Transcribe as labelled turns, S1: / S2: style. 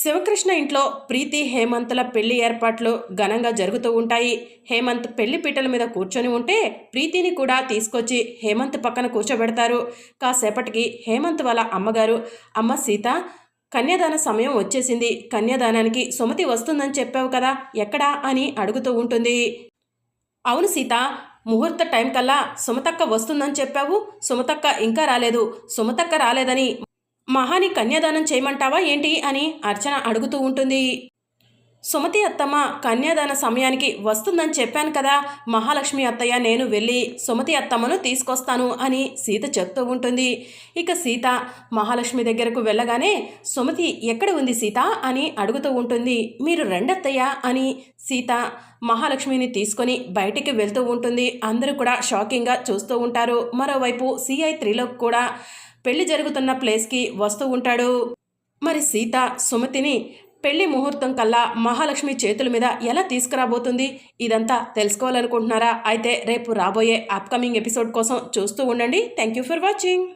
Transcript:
S1: శివకృష్ణ ఇంట్లో ప్రీతి హేమంత్ల పెళ్ళి ఏర్పాట్లు ఘనంగా జరుగుతూ ఉంటాయి. హేమంత్ పెళ్ళి పీటల మీద కూర్చొని ఉంటే ప్రీతిని కూడా తీసుకొచ్చి హేమంత్ పక్కన కూర్చోబెడతారు. కాసేపటికి హేమంత్ వాళ్ళ అమ్మగారు అమ్మ సీత కన్యాదాన సమయం వచ్చేసింది. కన్యాదానానికి సుమతి వస్తుందని చెప్పావు కదా ఎక్కడా? అని అడుగుతూ ఉంటుంది. అవును సీత ముహూర్త టైం కల్లా సుమతక్క వస్తుందని చెప్పావు. సుమతక్క ఇంకా రాలేదు. సుమతక్క రాలేదని మహాని కన్యాదానం చేయమంటావా ఏంటి అని అర్చన అడుగుతూ ఉంటుంది. సుమతి అత్తమ్మ కన్యాదాన సమయానికి వస్తుందని చెప్పాను కదా మహాలక్ష్మి అత్తయ్య నేను వెళ్ళి సుమతి అత్తమ్మను తీసుకొస్తాను అని సీత చెప్తూ ఉంటుంది. ఇక సీత మహాలక్ష్మి దగ్గరకు వెళ్ళగానే సుమతి ఎక్కడ ఉంది సీత అని అడుగుతూ ఉంటుంది. మీరు రెండత్తయ్య అని సీత మహాలక్ష్మిని తీసుకొని బయటికి వెళ్తూ ఉంటుంది. అందరూ కూడా షాకింగ్గా చూస్తూ ఉంటారు. మరోవైపు సిఐ త్రీలో కూడా పెళ్ళి జరుగుతున్న ప్లేస్కి వస్తూ ఉంటాడు. మరి సీత సుమతిని పెళ్ళి ముహూర్తం కల్లా మహాలక్ష్మి చేతుల మీద ఎలా తీసుకురాబోతుంది? ఇదంతా తెలుసుకోవాలనుకుంటున్నారా? అయితే రేపు రాబోయే అప్కమింగ్ ఎపిసోడ్ కోసం చూస్తూ ఉండండి. Thank you for watching